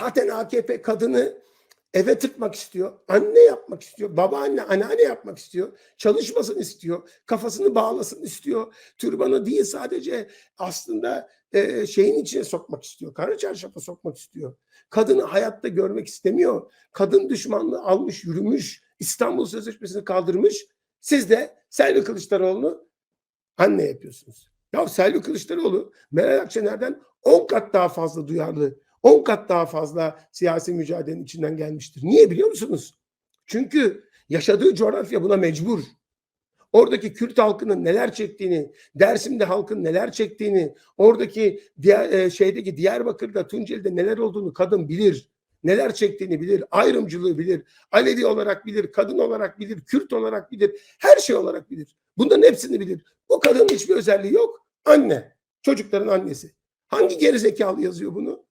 Zaten AKP kadını eve tıkmak istiyor. Anne yapmak istiyor. Babaanne, anneanne yapmak istiyor. Çalışmasın istiyor. Kafasını bağlasın istiyor. Türbanı değil sadece aslında e, şeyin içine sokmak istiyor. Kara çarşafa sokmak istiyor. Kadını hayatta görmek istemiyor. Kadın düşmanlığı almış, yürümüş. İstanbul Sözleşmesi'ni kaldırmış. Siz de Selvi Kılıçdaroğlu'nu anne yapıyorsunuz. Ya Selvi Kılıçdaroğlu Meral Akşener'den 10 kat daha fazla duyarlı, 10 kat daha fazla siyasi mücadelenin içinden gelmiştir. Niye biliyor musunuz? Çünkü yaşadığı coğrafya buna mecbur. Oradaki Kürt halkının neler çektiğini, Dersim'de halkın neler çektiğini, oradaki diğer e, şeydeki Diyarbakır'da, Tunceli'de neler olduğunu kadın bilir. Neler çektiğini bilir, ayrımcılığı bilir, Alevi olarak bilir, kadın olarak bilir, Kürt olarak bilir, her şey olarak bilir. Bunların hepsini bilir. Bu kadının hiçbir özelliği yok. Anne, çocukların annesi. Hangi gerizekalı yazıyor bunu?